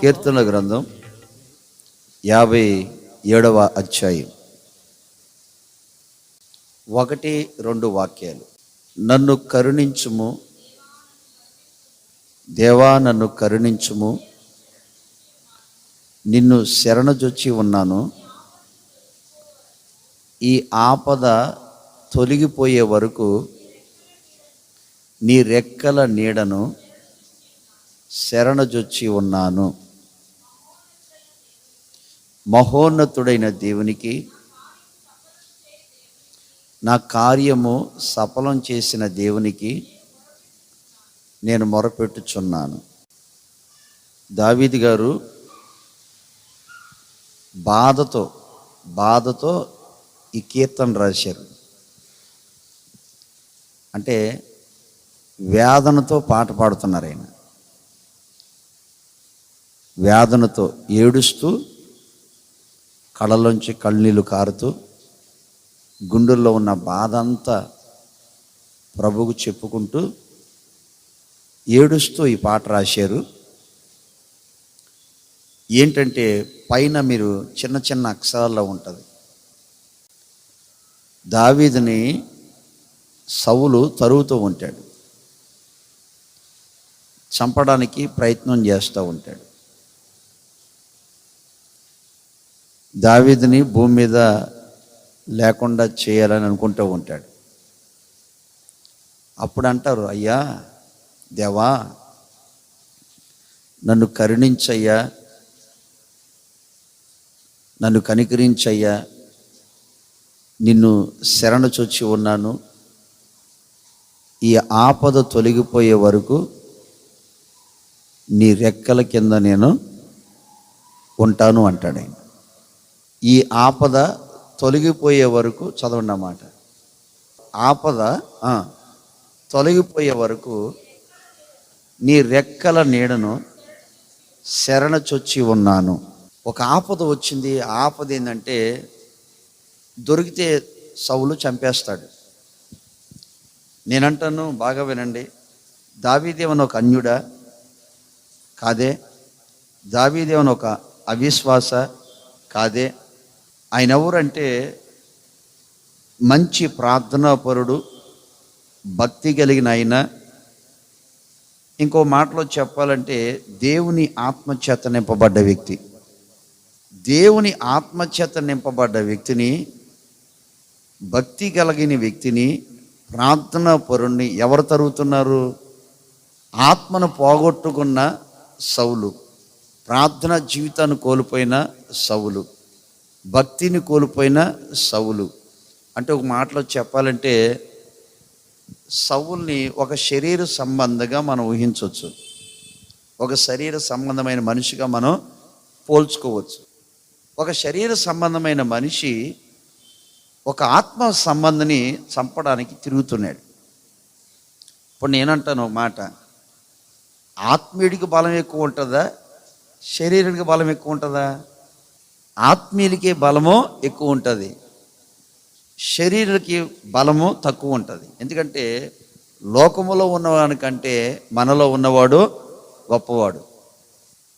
కీర్తన గ్రంథం యాభై ఏడవ అధ్యాయం. ఒకటి రెండు వాక్యాలు. నన్ను కరుణించుము. దేవా నన్ను కరుణించుము. నిన్ను శరణజొచ్చి ఉన్నాను. ఈ ఆపద తొలగిపోయే వరకు నీ రెక్కల నీడను శరణజొచ్చి ఉన్నాను. మహోన్నతుడైన దేవునికి నా కార్యము సఫలం చేసిన దేవునికి నేను మొరపెట్టుచున్నాను. దావీది గారు బాధతో బాధతో ఈ కీర్తన రాశారు. అంటే వేదనతో పాట పాడుతున్నారు ఆయన. వేదనతో ఏడుస్తూ కళ్ళలోంచి కళ్ళనీళ్ళు కారుతూ గుండెల్లో ఉన్న బాధ అంతా ప్రభుకు చెప్పుకుంటూ ఏడుస్తూ ఈ పాట రాశారు. ఏంటంటే పైన మీరు చిన్న చిన్న అక్షరాల్లో ఉంటుంది. దావీదిని సవులు తరుగుతూ ఉంటాడు. చంపడానికి ప్రయత్నం చేస్తూ ఉంటాడు. దావీదిని భూమి మీద లేకుండా చేయాలని అనుకుంటూ ఉంటాడు. అప్పుడు అంటారు అయ్యా దేవా నన్ను కరుణించయ్యా నన్ను కనికరించయ్యా నిన్ను శరణ చొచ్చి ఉన్నాను. ఈ ఆపద తొలగిపోయే వరకు నీ రెక్కల కింద నేను ఉంటాను అంటాడు ఆయన. ఈ ఆపద తొలగిపోయే వరకు చదవండి అన్నమాట ఆపద తొలగిపోయే వరకు నీ రెక్కల నీడను శరణ చొచ్చి ఉన్నాను. ఒక ఆపద వచ్చింది ఆపద ఏంటంటే దొరికితే సౌలు చంపేస్తాడు. నేనంటాను బాగా వినండి. దావీదేవన్ ఒక అన్యుడా? కాదే. దావీదేవన్ ఒక అవిశ్వాస? కాదే. ఆయన ఎవరంటే మంచి ప్రార్థనాపరుడు భక్తి కలిగిన ఆయన. ఇంకో మాటలో చెప్పాలంటే దేవుని ఆత్మచేత నింపబడ్డ వ్యక్తి. దేవుని ఆత్మచేత నింపబడ్డ వ్యక్తిని భక్తి కలిగిన వ్యక్తిని ప్రార్థనా పరుణ్ణి ఎవరు తరుగుతున్నారు? ఆత్మను పోగొట్టుకున్న సౌలు ప్రార్థన జీవితాన్ని కోల్పోయిన సౌలు. భక్తిని కోల్పోయిన సవులు అంటే ఒక మాటలో చెప్పాలంటే సవుల్ని ఒక శరీర సంబంధంగా మనం ఊహించవచ్చు. ఒక శరీర సంబంధమైన మనిషిగా మనం పోల్చుకోవచ్చు. ఒక శరీర సంబంధమైన మనిషి ఒక ఆత్మ సంబంధిని చంపడానికి తిరుగుతున్నాడు. ఇప్పుడు నేనంటాను ఒక మాట. ఆత్మీయుడికి బలం ఎక్కువ ఉంటుందా? శరీరానికి బలం ఎక్కువ ఉంటుందా? ఆత్మీయులకి బలము ఎక్కువ ఉంటుంది. శరీరానికి బలము తక్కువ ఉంటుంది. ఎందుకంటే లోకములో ఉన్నవానికంటే మనలో ఉన్నవాడు గొప్పవాడు.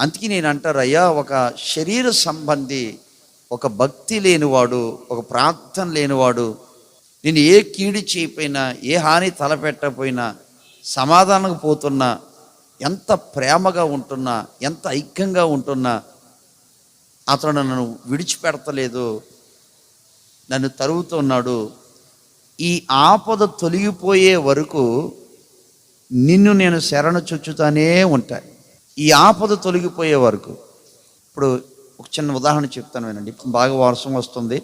అందుకే నేను అంటారు అయ్యా ఒక శరీర సంబంధి ఒక భక్తి లేనివాడు ఒక ప్రార్థన లేనివాడు నేను ఏ కీడి చేయకపోయినా ఏ హాని తలపెట్టకపోయినా సమాధానంగా పోతున్నా ఎంత ప్రేమగా ఉంటున్నా ఎంత ఐక్యంగా ఉంటున్నా అతను నన్ను విడిచిపెడతలేదు. నన్ను తరుగుతున్నాడు ఈ ఆపద తొలగిపోయే వరకు నిన్ను నేను శరణ చొచ్చుతానే ఉంటా. ఈ ఆపద తొలగిపోయే వరకు. ఇప్పుడు ఒక చిన్న ఉదాహరణ చెప్తాను వినండి. ఇప్పుడు బాగా వర్షం వస్తుంది.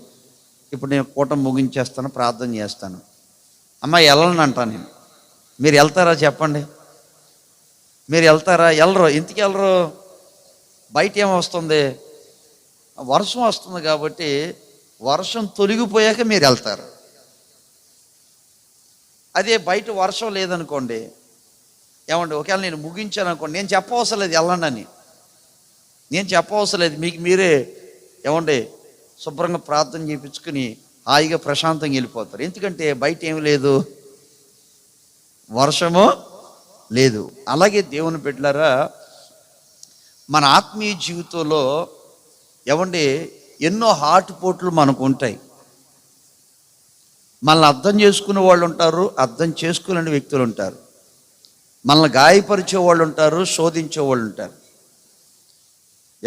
ఇప్పుడు నేను కూటం ముగించేస్తాను ప్రార్థన చేస్తాను. అమ్మ వెళ్ళను అంటాను నేను. మీరు వెళ్తారా చెప్పండి. మీరు వెళ్తారా? వెళ్ళరు. ఎందుకు వెళ్ళరు. బయట ఏమో వస్తుంది? వర్షం వస్తుంది కాబట్టి వర్షం తొలగిపోయాక మీరు వెళ్తారు. అదే బయట వర్షం లేదనుకోండి ఏమండి ఒకవేళ నేను ముగించాను అనుకోండి నేను చెప్పవసరం లేదు వెళ్ళండి నేను చెప్పవసరం లేదు మీకు మీరే ఏమండి శుభ్రంగా ప్రార్థన చేయించుకుని హాయిగా ప్రశాంతంగా వెళ్ళిపోతారు. ఎందుకంటే బయట ఏం లేదు. వర్షము లేదు. అలాగే దేవుని బిడ్డలారా మన ఆత్మీయ జీవితంలో ఏమండి ఎన్నో హార్ట్ పోట్లు మనకు ఉంటాయి మనల్ని అర్థం చేసుకునే వాళ్ళు ఉంటారు అర్థం చేసుకోలేని వ్యక్తులు ఉంటారు. మనల్ని గాయపరిచే వాళ్ళు ఉంటారు శోధించే వాళ్ళు ఉంటారు.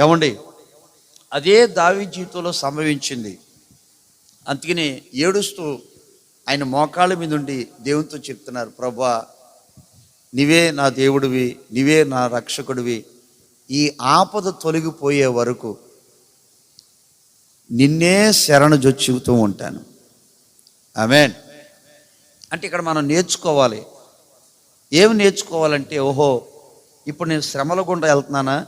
ఏమండి అదే దావి జీవితంలో సంభవించింది. అందుకని ఏడుస్తూ ఆయన మోకాళ్ళ మీద ఉండి దేవునితో చెప్తున్నారు ప్రభా నీవే నా దేవుడివి నీవే నా రక్షకుడివి. ఈ ఆపద తొలగిపోయే వరకు నిన్నే శరణు జొచ్చుతూ ఉంటాను. ఆమెన్. అంటే ఇక్కడ మనం నేర్చుకోవాలి. ఏమి నేర్చుకోవాలంటే ఓహో ఇప్పుడు నేను శ్రమల గుండా వెళ్తున్నానా?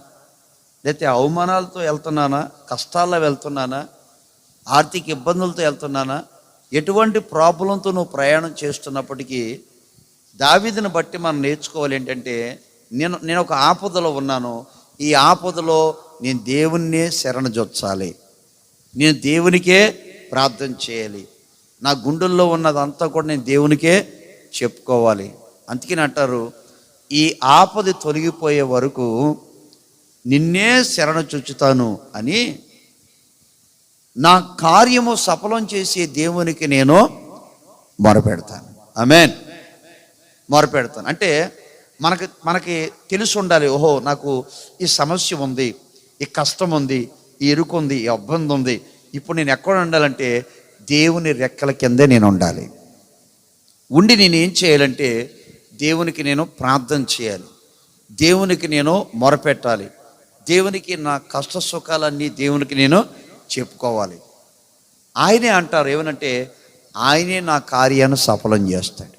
లేకపోతే అవమానాలతో వెళ్తున్నానా? కష్టాల్లో వెళ్తున్నానా? ఆర్థిక ఇబ్బందులతో వెళ్తున్నానా? ఎటువంటి ప్రాబ్లంతో నువ్వు ప్రయాణం చేస్తున్నప్పటికీ దావిదిని బట్టి మనం నేర్చుకోవాలి ఏంటంటే నేను నేను ఒక ఆపదలో ఉన్నాను. ఈ ఆపదలో నేను దేవుణ్ణే శరణ జొచ్చాలి. నేను దేవునికే ప్రార్థన చేయాలి. నా గుండెల్లో ఉన్నదంతా కూడా నేను దేవునికే చెప్పుకోవాలి. అందుకని అంటారు ఈ ఆపది తొలగిపోయే వరకు నిన్నే శరణ చొచ్చుతాను అని నా కార్యము సఫలం చేసే దేవునికి నేను మొరపెడతాను. ఆమెన్. మొరపెడతాను. అంటే మనకి మనకి తెలిసి ఉండాలి ఓహో నాకు ఈ సమస్య ఉంది ఈ కష్టం ఉంది ఈ ఇరుకు ఉంది ఈ ఇబ్బంది ఉంది. ఇప్పుడు నేను ఎక్కడ ఉండాలంటే దేవుని రెక్కల కిందే నేను ఉండాలి. ఉండి నేను ఏం చేయాలంటే దేవునికి నేను ప్రార్థన చేయాలి. దేవునికి నేను మొరపెట్టాలి. దేవునికి నా కష్ట సుఖాలన్నీ దేవునికి నేను చెప్పుకోవాలి. ఆయనే అంటారు ఏమనంటే ఆయనే నా కార్యాన్ని సఫలం చేస్తాడు.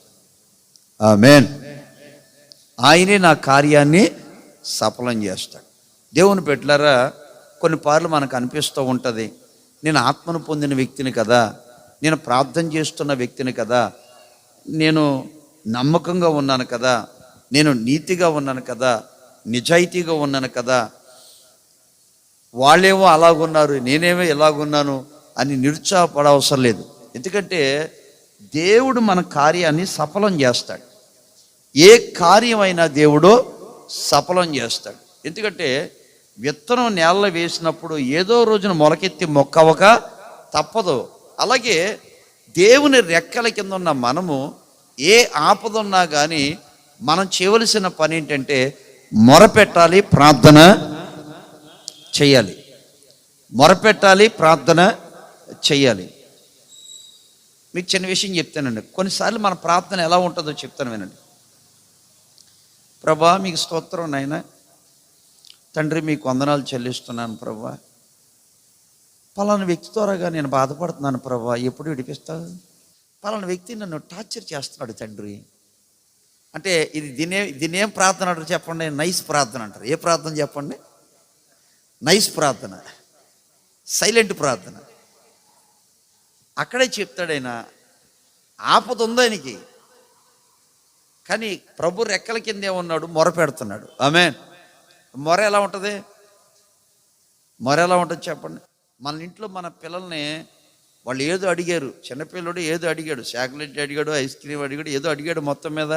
మేన్ ఆయనే నా కార్యాన్ని సఫలం చేస్తాడు. దేవుని పెట్టలారా కొన్ని పార్లు మనకు అనిపిస్తూ ఉంటుంది. నేను ఆత్మను పొందిన వ్యక్తిని కదా నేను ప్రార్థన చేస్తున్న వ్యక్తిని కదా నేను నమ్మకంగా ఉన్నాను కదా నేను నీతిగా ఉన్నాను కదా నిజాయితీగా ఉన్నాను కదా వాళ్ళేమో అలాగున్నారు నేనేమో ఎలాగున్నాను అని నిరుత్సాహపడవసరం లేదు. ఎందుకంటే దేవుడు మన కార్యాన్ని సఫలం చేస్తాడు. ఏ కార్యమైనా దేవుడు సఫలం చేస్తాడు. ఎందుకంటే విత్తనం నేలలో వేసినప్పుడు ఏదో రోజున మొలకెత్తి మొక్కవక తప్పదు. అలాగే దేవుని రెక్కల కింద ఉన్న మనము ఏ ఆపదున్నా కానీ మనం చేయవలసిన పని ఏంటంటే మొరపెట్టాలి ప్రార్థన చేయాలి. మొరపెట్టాలి ప్రార్థన చేయాలి. మీకు చిన్న విషయం చెప్తానండి. కొన్నిసార్లు మన ప్రార్థన ఎలా ఉంటుందో చెప్తాను వినండి. ప్రభా మీకు స్తోత్రం నాయనా. తండ్రి మీకు వందనాలు చెల్లిస్తున్నాను ప్రభా. పలానా వ్యక్తి ద్వారాగా నేను బాధపడుతున్నాను ప్రభా. ఎప్పుడు విడిపిస్తావు? పలానా వ్యక్తి నన్ను టార్చర్ చేస్తున్నాడు తండ్రి. అంటే ఇది దీనే దీనేం ప్రార్థన అంటారు చెప్పండి? నైస్ ప్రార్థన అంటారు. ఏ ప్రార్థన చెప్పండి? నైస్ ప్రార్థన. సైలెంట్ ప్రార్థన. అక్కడే చెప్తాడైనా ఆపద ఉంది ఆయనకి. కానీ ప్రభు రెక్కల కిందే ఉన్నాడు మొరపెడుతున్నాడు ఆమె మొర ఎలా ఉంటుంది? మొర ఎలా ఉంటుంది చెప్పండి. మన ఇంట్లో మన పిల్లల్ని వాళ్ళు ఏదో అడిగారు. చిన్నపిల్లడు ఏదో అడిగాడు. చాక్లెట్ అడిగాడు ఐస్ క్రీమ్ అడిగాడు ఏదో అడిగాడు మొత్తం మీద.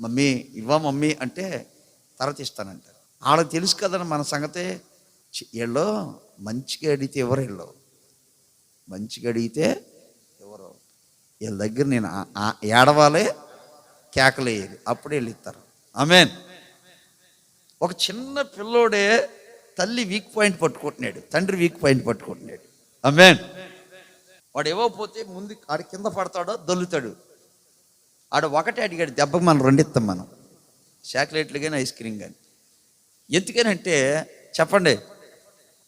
మమ్మీ ఇవ్వా మమ్మీ అంటే తర్వాత ఇస్తానంటారు వాళ్ళకి తెలుసు కదండి మన సంగతే. వీళ్ళు మంచిగా అడిగితే ఎవరు వీళ్ళు? మంచిగా అడిగితే ఎవరు? వీళ్ళ దగ్గర నేను ఆ- ఏడవాలి కేకలేయాలి అప్పుడు వెళ్ళిస్తారు ఆమెన్. ఒక చిన్న పిల్లోడే తల్లి వీక్ పాయింట్ పట్టుకుంటున్నాడు తండ్రి వీక్ పాయింట్ పట్టుకుంటున్నాడు. ఆమెన్. వాడు ఇవ్వకపోతే ముందు ఆడ కింద పడతాడో దొల్లుతాడు. ఆడ ఒకటే అడిగాడు దెబ్బకి మనం రెండిస్తాం మనం. చాక్లెట్లు కానీ ఐస్ క్రీమ్ కానీ ఎందుకనంటే చెప్పండి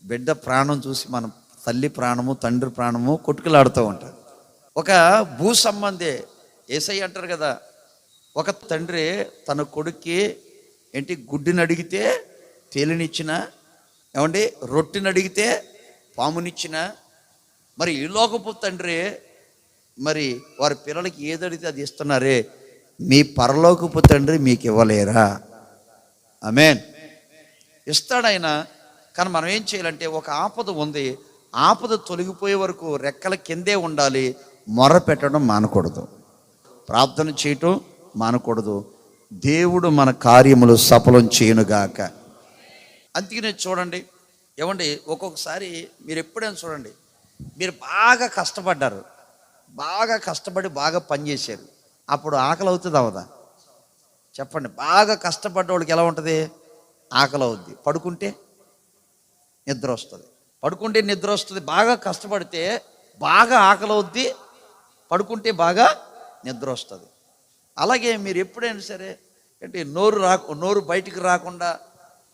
బిడ్డ ప్రాణం చూసి మనం తల్లి ప్రాణము తండ్రి ప్రాణము కొట్టుకులాడుతూ ఉంటారు. ఒక భూ సంబంధే ఏసై అంటారు కదా ఒక తండ్రి తన కొడుక్కి ఏంటి? గుడ్డిని అడిగితే తేలినిచ్చిన ఏమండి? రొట్టెని అడిగితే పామునిచ్చిన. మరి ఈ లోకపు తండ్రి మరి వారి పిల్లలకి ఏది అడిగితే అది ఇస్తున్నారే. మీ పరలోకపు తండ్రి మీకు ఇవ్వలేరా అమేన్ ఇస్తాడైనా కానీ మనం ఏం చేయాలంటే ఒక ఆపద ఉంది. ఆపద తొలగిపోయే వరకు రెక్కల కిందే ఉండాలి. మొర పెట్టడం మానకూడదు. ప్రార్థన చేయటం మానకూడదు. దేవుడు మన కార్యములు సఫలం చేయనుగాక. అందుకనే చూడండి ఏమండి ఒక్కొక్కసారి మీరు ఎప్పుడైనా చూడండి మీరు బాగా కష్టపడ్డారు బాగా కష్టపడి బాగా పనిచేశారు అప్పుడు ఆకలి అవుతుంది అవదా? చెప్పండి బాగా కష్టపడ్డ వాళ్ళకి ఎలా ఉంటుంది? ఆకలి అవుద్ది. పడుకుంటే నిద్ర వస్తుంది. పడుకుంటే నిద్ర వస్తుంది బాగా కష్టపడితే బాగా ఆకలి అవుద్ది పడుకుంటే బాగా నిద్ర వస్తుంది. అలాగే మీరు ఎప్పుడైనా సరే అంటే నోరు రా నోరు బయటికి రాకుండా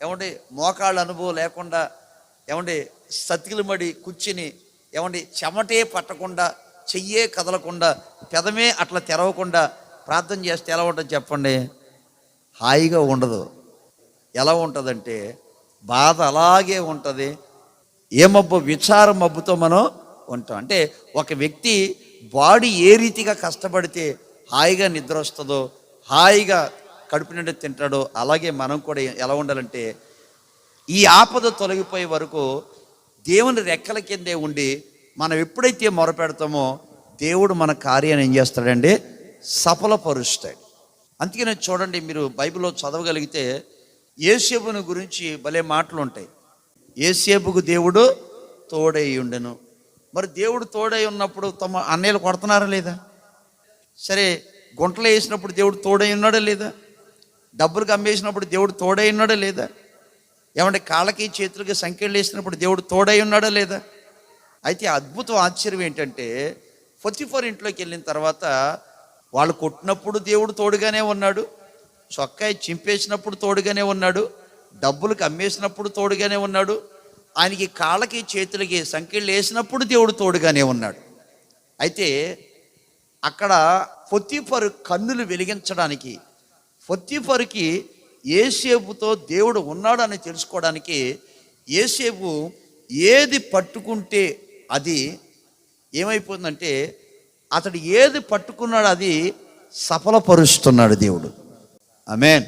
ఏమంటే మోకాళ్ళ అనుభవం లేకుండా ఏమంటే సతికిలు మడి కూర్చుని ఏమంటే చెమటే పట్టకుండా చెయ్యే కదలకుండా పెదమే అట్లా తెరవకుండా ప్రార్థన చేస్తే ఎలా ఉంటుంది చెప్పండి? హాయిగా ఉండదు. ఎలా ఉంటుందంటే బాధ అలాగే ఉంటుంది. ఏ మబ్బు విచార మబ్బుతో మనం ఉంటాం. అంటే ఒక వ్యక్తి బాడీ ఏ రీతిగా కష్టపడితే హాయిగా నిద్ర వస్తుందో హాయిగా కడుపు నిండి తింటాడో అలాగే మనం కూడా ఎలా ఉండాలంటే ఈ ఆపద తొలగిపోయే వరకు దేవుని రెక్కల కిందే ఉండి మనం ఎప్పుడైతే మొరపెడతామో దేవుడు మన కార్యాన్ని ఏం చేస్తాడండి? సఫలపరుస్తాడు. అందుకనే చూడండి మీరు బైబిల్లో చదవగలిగితే ఏసేపుని గురించి భలే మాటలు ఉంటాయి. ఏసేపుకు దేవుడు తోడై ఉండెను. మరి దేవుడు తోడై ఉన్నప్పుడు తమ అన్నయ్యలు కొడుతున్నారా లేదా? సరే గుంటలు వేసినప్పుడు దేవుడు తోడై ఉన్నాడా లేదా? డబ్బులకు అమ్మేసినప్పుడు దేవుడు తోడై ఉన్నాడా లేదా? ఏమంటే కాళ్ళకి చేతులకి సంఖ్యలు వేసినప్పుడు దేవుడు తోడై ఉన్నాడా లేదా? అయితే అద్భుతం ఆశ్చర్యం ఏంటంటే ఫోర్ ఇంట్లోకి వెళ్ళిన తర్వాత వాళ్ళు కొట్టినప్పుడు దేవుడు తోడుగానే ఉన్నాడు చొక్కాయి చింపేసినప్పుడు తోడుగానే ఉన్నాడు డబ్బులకు అమ్మేసినప్పుడు తోడుగానే ఉన్నాడు ఆయనకి కాళ్ళకి చేతులకి సంఖ్యలు వేసినప్పుడు దేవుడు తోడుగానే ఉన్నాడు. అయితే అక్కడ పొత్తిఫరు కన్నులు వెలిగించడానికి పొత్తిఫరుకి ఏసేపుతో దేవుడు ఉన్నాడు అని తెలుసుకోవడానికి ఏసేపు ఏది పట్టుకుంటే అది ఏమైపోతుందంటే అతడు ఏది పట్టుకున్నాడు అది సఫలపరుస్తున్నాడు దేవుడు. ఆమేన్.